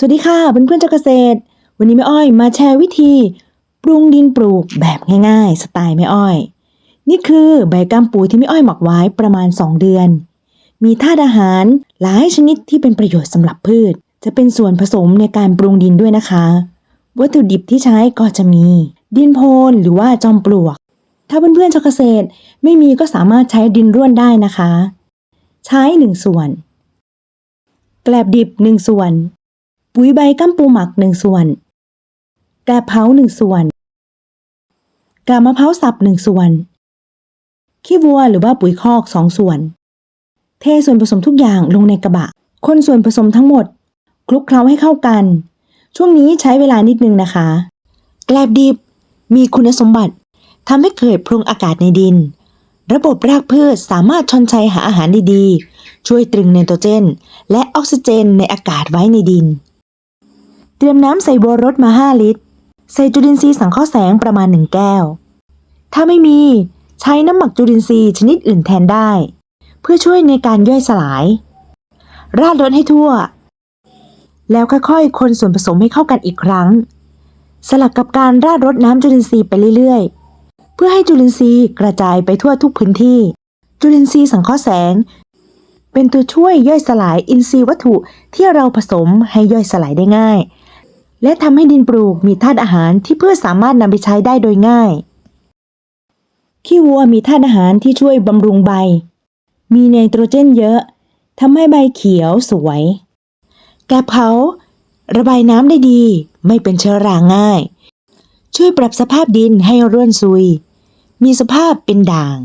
สวัสดีค่ะเพื่อนๆเจ้าเกษตร วันนี้แม่อ้อยมาแชร์วิธี ปรุงดินปลูกแบบง่ายๆ สไตล์แม่อ้อย นี่คือใบกัมปูที่แม่อ้อยหมักไว้ประมาณ 2 เดือน มีธาตุอาหารหลายชนิดที่เป็นประโยชน์สำหรับพืช จะเป็นส่วนผสมในการปรุงดินด้วยนะคะ วัตถุดิบที่ใช้ก็จะมี ดินโพนหรือว่าจอมปลวก ถ้าเพื่อนๆชาวเกษตรไม่มีก็สามารถใช้ดินร่วนได้นะคะ ใช้1ส่วน แกลบดิบ1ส่วน ปุ๋ยใบกัมปูหมัก1ส่วนแกลเผา1ส่วน กามะพร้าวสับ1ส่วน ขี้วัวหรือว่าปุ๋ยคอก2ส่วน เทส่วนผสมทุกอย่างลงในกระบะ คนส่วนผสมทั้งหมด คลุกเคล้าให้เข้ากัน ช่วงนี้ใช้เวลานิดนึงนะคะ แกลบดิบมีคุณสมบัติทำให้เกิดพรงอากาศในดิน ระบบรากพืชสามารถชอนชัยหาอาหารดีๆ ช่วยตรึงไนโตรเจน และออกซิเจนในอากาศไว้ในดิน เตรียมน้ำใส่บัวรดมา 5 ลิตร ใส่จุลินทรีย์สังเคราะห์แสงประมาณ 1 แก้ว ถ้าไม่มีใช้น้ำหมักจุลินทรีย์ชนิดอื่นแทนได้ เพื่อช่วยในการย่อยสลาย ราดรดให้ทั่ว แล้วค่อยๆ คนส่วนผสมให้เข้ากันอีกครั้ง สลับกับการราดรดน้ำจุลินทรีย์ไปเรื่อยๆ เพื่อให้จุลินทรีย์กระจายไปทั่วทุกพื้นที่ จุลินทรีย์สังเคราะห์แสง เป็นตัวช่วยย่อยสลายอินทรีย์วัตถุที่เราผสมให้ย่อยสลายได้ง่าย และทำให้ดินปลูกมีธาตุอาหารที่พืชสามารถนำไปใช้ได้โดยง่าย ขี้วัวมีธาตุอาหารที่ช่วยบำรุงใบ มีไนโตรเจนเยอะทำให้ใบเขียวสวย แกบเผา ระบายน้ำได้ดี ไม่เป็นเชื้อราง่าย ช่วยปรับสภาพดินให้ร่วนซุย มีสภาพเป็นด่าง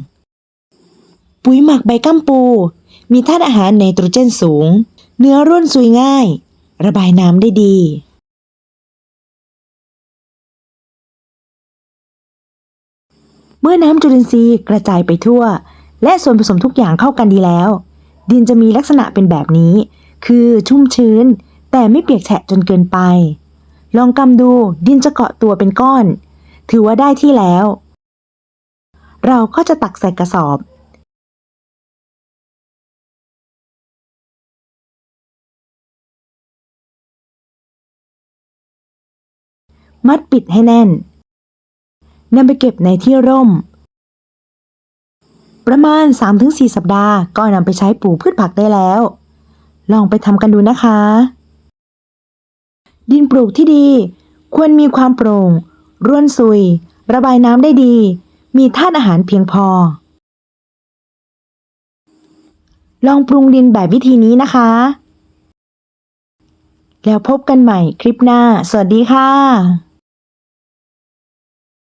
ปุ๋ยหมักใบกัมปู มีธาตุอาหารไนโตรเจนสูง เนื้อร่วนซุยง่าย ระบายน้ำได้ดี เมื่อน้ำจุลินทรีย์กระจายไปทั่ว และส่วนผสมทุกอย่างเข้ากันดีแล้ว ดินจะมีลักษณะเป็นแบบนี้ คือชุ่มชื้น แต่ไม่เปียกแฉะจนเกินไป ลองกำดูดินจะเกาะตัวเป็นก้อน ถือว่าได้ที่แล้ว เราก็จะตักใส่กระสอบมัดปิดให้แน่น นำไปเก็บในที่ร่ม ประมาณ 3-4 สัปดาห์ก็นำไปใช้ปลูกพืชผักได้แล้ว ลองไปทำกันดูนะคะ ดินปลูกที่ดี ควรมีความโปร่ง ร่วนซุย ระบายน้ำได้ดี มีธาตุอาหารเพียงพอ ลองปรุงดินแบบวิธีนี้นะคะ แล้วพบกันใหม่คลิปหน้า สวัสดีค่ะ